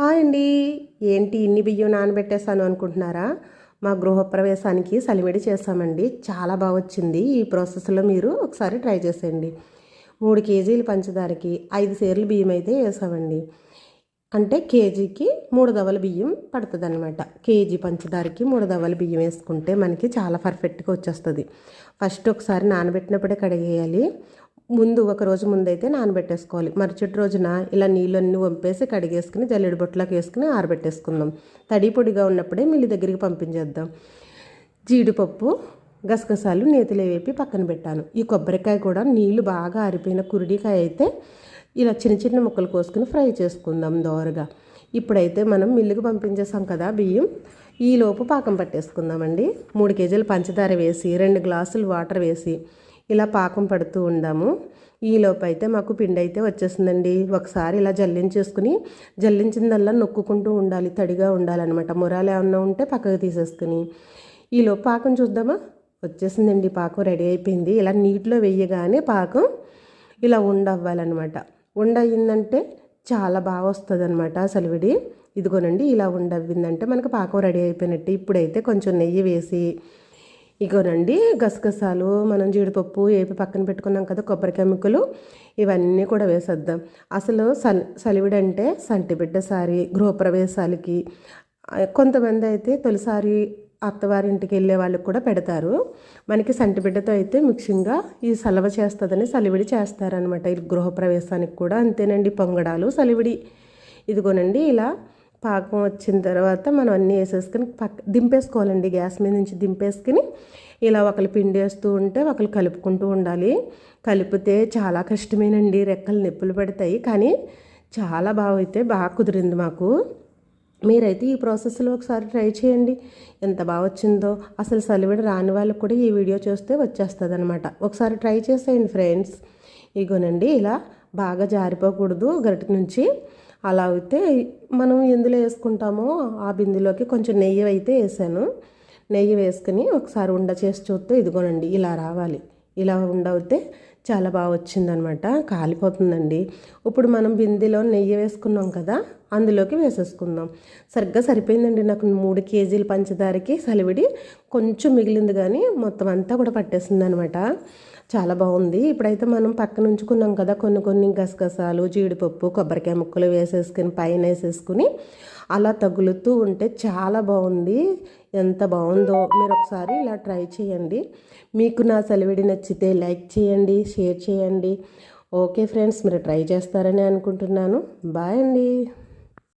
Hi అండి. ఏంటి ఇన్ని బియ్యం నానబెట్టేశాను అనుకుంటున్నారా? మా గృహప్రవేశానికి సలిమిడి చేశామండి చాలా బాగా వచ్చింది. ఈ ప్రాసెస్లో మీరు ఒకసారి ట్రై చేసేయండి. మూడు కేజీలు పంచదారకి ఐదు సేర్లు బియ్యం అయితే వేసామండి. అంటే కేజీకి మూడు దవల బియ్యం పడుతుంది అనమాట కేజీ పంచదారకి మూడు దవల బియ్యం వేసుకుంటే మనకి చాలా పర్ఫెక్ట్గా వచ్చేస్తుంది. ఫస్ట్ ఒకసారి నానబెట్టినప్పుడే కడిగేయాలి. ముందు ఒక రోజు ముందైతే నానబెట్టేసుకోవాలి. మరుసటి రోజున ఇలా నీళ్ళన్నీ వంపేసి కడిగేసుకుని జల్లెడి బొట్టలోకి వేసుకుని ఆరబెట్టేసుకుందాం. తడి పొడిగా ఉన్నప్పుడే మిల్లి దగ్గరికి పంపించేద్దాం. జీడిపప్పు గసగసాలు నేతిలో వేపి పక్కన పెట్టాను. ఈ కొబ్బరికాయ కూడా నీళ్ళు బాగా ఆరిపోయిన కురిడికాయ అయితే ఇలా చిన్న చిన్న ముక్కలు కోసుకుని ఫ్రై చేసుకుందాం దోరగా. ఇప్పుడైతే మనం మిల్లుకి పంపించేసాం కదా బియ్యం. ఈలోపు పాకం పట్టేసుకుందామండి. మూడు కేజీలు పంచదార వేసి రెండు గ్లాసులు వాటర్ వేసి ఇలా పాకం పడుతూ ఉందాము. ఈలోపు అయితే మాకు పిండి అయితే వచ్చేసిందండి ఒకసారి ఇలా జల్లించేసుకుని జల్లించిందల్లా నొక్కుకుంటూ ఉండాలి తడిగా ఉండాలన్నమాట. మురాలు ఏమన్నా ఉంటే పక్కకు తీసేసుకుని. ఈలోపు పాకం చూద్దామా? వచ్చేసిందండి పాకం రెడీ అయిపోయింది. ఇలా నీటిలో వేయగానే పాకం ఇలా ఉండవ్వాలన్నమాట. ఉండయిందంటే చాలా బాగా వస్తుంది అనమాట సలివిడి. ఇదిగోనండి ఇలా ఉండవ్విందంటే మనకు పాకం రెడీ అయిపోయినట్టు. ఇప్పుడైతే కొంచెం నెయ్యి వేసి ఇగోనండి గసగసాలు మనం జీడిపప్పు ఏపి పక్కన పెట్టుకున్నాం కదా కొబ్బరికాయ ముక్కలు ఇవన్నీ కూడా వేసేద్దాం. అసలు సల్ సలివిడంటే సంటి బిడ్డ సారి గృహప్రవేశాలకి కొంతమంది అయితే తొలిసారి అత్తవారింటికి వెళ్ళే వాళ్ళకి కూడా పెడతారు. మనకి సంటి బిడ్డతో అయితే ముఖ్యంగా ఈ సలవ చేస్తుందని సలివిడి చేస్తారనమాట ఈ గృహప్రవేశానికి కూడా అంతేనండి పొంగడాలు సలివిడి. ఇదిగోనండి ఇలా పాకం వచ్చిన తర్వాత మనం అన్నీ వేసేసుకుని పక్క దింపేసుకోవాలండి గ్యాస్ మీద నుంచి దింపేసుకుని ఇలా ఒకరు పిండి వేస్తూ ఉంటే ఒకరు కలుపుకుంటూ ఉండాలి. కలిపితే చాలా కష్టమేనండి రెక్కలు నొప్పులు పెడతాయి. కానీ చాలా బాగా అయితే బాగా కుదిరింది మాకు. మీరైతే ఈ ప్రాసెస్లో ఒకసారి ట్రై చేయండి. ఎంత బాగా వచ్చిందో. అసలు సలివిడ రాని వాళ్ళకి కూడా ఈ వీడియో చూస్తే వచ్చేస్తుంది అనమాట ఒకసారి ట్రై చేసేయండి ఫ్రెండ్స్. ఇగోనండి ఇలా బాగా జారిపోకూడదు గరిటి నుంచి. అలా అయితే మనం ఎందులో వేసుకుంటామో ఆ బిందులోకి కొంచెం నెయ్యి అయితే వేసాను. నెయ్యి వేసుకుని ఒకసారి ఉండ చేసి చూస్తే ఇదిగోనండి ఇలా రావాలి. ఇలా ఉండవుతే చాలా బాగా వచ్చిందనమాట. కాలిపోతుందండి. ఇప్పుడు మనం బిందెలో నెయ్యి వేసుకున్నాం కదా అందులోకి వేసేసుకుందాం. సరిగ్గా సరిపోయిందండి నాకు మూడు కేజీల పంచదారకి సలివిడి. కొంచెం మిగిలింది కానీ మొత్తం అంతా కూడా పట్టేసింది అనమాట చాలా బాగుంది. ఇప్పుడైతే మనం పక్కన ఉంచుకున్నాం కదా కొన్ని కొన్ని గసగసాలు జీడిపప్పు కొబ్బరికాయ ముక్కలు వేసేసుకుని పైన వేసేసుకుని అలా తగులుతూ ఉంటే చాలా బాగుంది. ఎంత బాగుందో మీరు ఒకసారి ఇలా ట్రై చేయండి. మీకు నా సెలవిడి నచ్చితే లైక్ చేయండి షేర్ చేయండి. ఓకే ఫ్రెండ్స్ మీరు ట్రై చేస్తారని అనుకుంటున్నాను. బాయ్ అండి.